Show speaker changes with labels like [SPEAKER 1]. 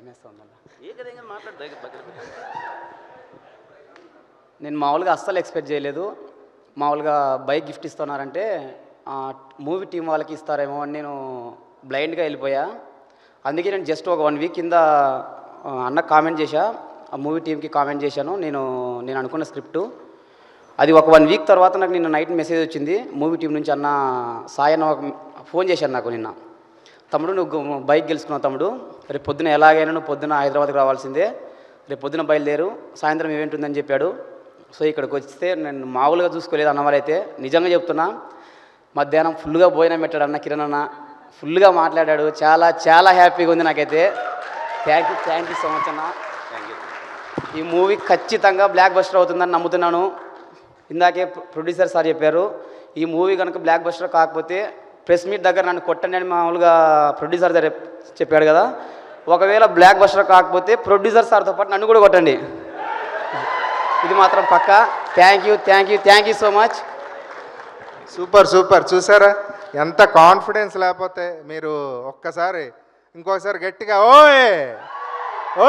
[SPEAKER 1] భయం.
[SPEAKER 2] ఏ.
[SPEAKER 1] నేను మామూలుగా అస్సలు ఎక్స్పెక్ట్ చేయలేదు. మామూలుగా బైక్ గిఫ్ట్ ఇస్తున్నారంటే మూవీ టీం వాళ్ళకి ఇస్తారేమో అని నేను బ్లైండ్గా వెళ్ళిపోయా. అందుకే నేను జస్ట్ ఒక వన్ వీక్ కింద అన్న కామెంట్ చేశా. ఆ మూవీ టీంకి కామెంట్ చేశాను. నేను నేను అనుకున్న స్క్రిప్టు. అది ఒక వన్ వీక్ తర్వాత నాకు నిన్న నైట్ మెసేజ్ వచ్చింది. మూవీ టీం నుంచి అన్న సాయి అన్న ఒక ఫోన్ చేశాను నాకు నిన్న. తమ్ముడు నువ్వు బైక్ గెలుచుకున్నావు తమ్ముడు. రేపు పొద్దున ఎలాగైనా నువ్వు పొద్దున హైదరాబాద్కి రావాల్సిందే. రేపు పొద్దున బయలుదేరు. సాయంత్రం ఈవెంట్ ఉందని చెప్పాడు. సో ఇక్కడికి వస్తే నేను మామూలుగా చూసుకోలేదు అన్నవారైతే. నిజంగా చెప్తున్నా మధ్యాహ్నం ఫుల్గా భోజనం పెట్టాడు అన్న కిరణ్ అన్న. ఫుల్గా మాట్లాడాడు. చాలా చాలా హ్యాపీగా ఉంది నాకైతే. Thank you thank you so much అన్న. ఈ మూవీ ఖచ్చితంగా బ్లాక్ బస్టర్ అవుతుందని నమ్ముతున్నాను. ఇందాకే ప్రొ- ప్రొడ్యూసర్ సార్ చెప్పారు. ఈ మూవీ కనుక బ్లాక్ బస్టర్ కాకపోతే ప్రెస్ మీట్ దగ్గర నన్ను కొట్టండి అని మామూలుగా ప్రొడ్యూసర్ సార్ చెప్- చెప్పాడు కదా. ఒకవేళ బ్లాక్ బస్టర్ కాకపోతే ప్రొడ్యూసర్ సార్తో పాటు నన్ను కూడా కొట్టండి. ఇది మాత్రం పక్కా. Thank you thank you thank you so much
[SPEAKER 3] super super. చూసారా? ఎంత కాన్ఫిడెన్స్ లేకపోతే మీరు ఒక్కసారి ఇంకోసారి గట్టిగా ఓయ్ ఓ